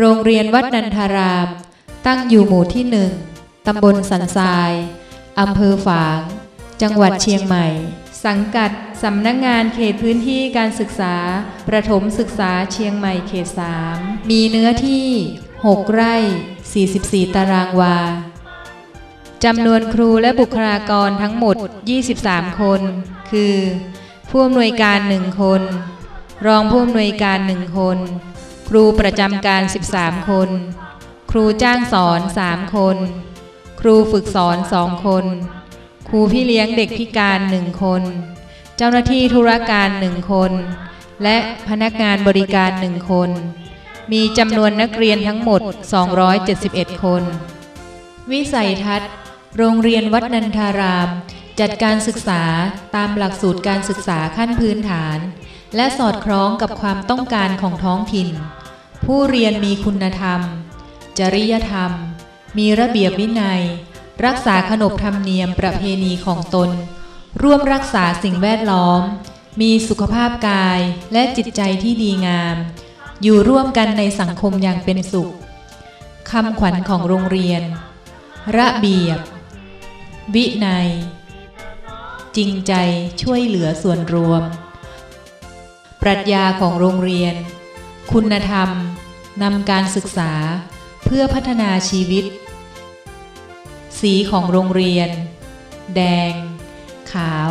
โรงเรียนวัดนันทาราม ตั้งอยู่หมู่ที่หนึ่งตำบลสันทราย อำเภอฝาง จังหวัดเชียงใหม่ สังกัดสำนักงานเขตพื้นที่การศึกษา ประถมศึกษาเชียงใหม่เขต3มีเนื้อที่ 6 ไร่ 44 ตารางวาจำนวนครูและบุคลากรทั้งหมด 23 คน คือ ผู้อำนวยการ 1 คน รองผู้อำนวยการ 1 คน ครูประจำการ 13 คน ครูจ้างสอน3คน ครูฝึกสอน2คน ครูพี่เลี้ยงเด็กพิการ1คน เจ้าหน้าที่ธุรการ1คน และพนักงานบริการ1คน มีจำนวนนักเรียนทั้งหมด 271 คน วิสัยทัศน์โรงเรียนวัดนันทาราม จัดการศึกษาตามหลักสูตรการศึกษาขั้นพื้นฐาน และสอดคล้องกับความต้องการของท้องถิ่น ผู้เรียนมีคุณธรรม จริยธรรม มีระเบียบวินัย รักษาขนบธรรมเนียมประเพณีของตน ร่วมรักษาสิ่งแวดล้อม มีสุขภาพกายและจิตใจที่ดีงาม อยู่ร่วมกันในสังคมอย่างเป็นสุขคำขวัญของโรงเรียน ระเบียบ วินัย จริงใจช่วยเหลือส่วนรวม ปรัชญาของโรงเรียน คุณธรรม นำการศึกษาเพื่อพัฒนาชีวิต สีของโรงเรียน แดง ขาว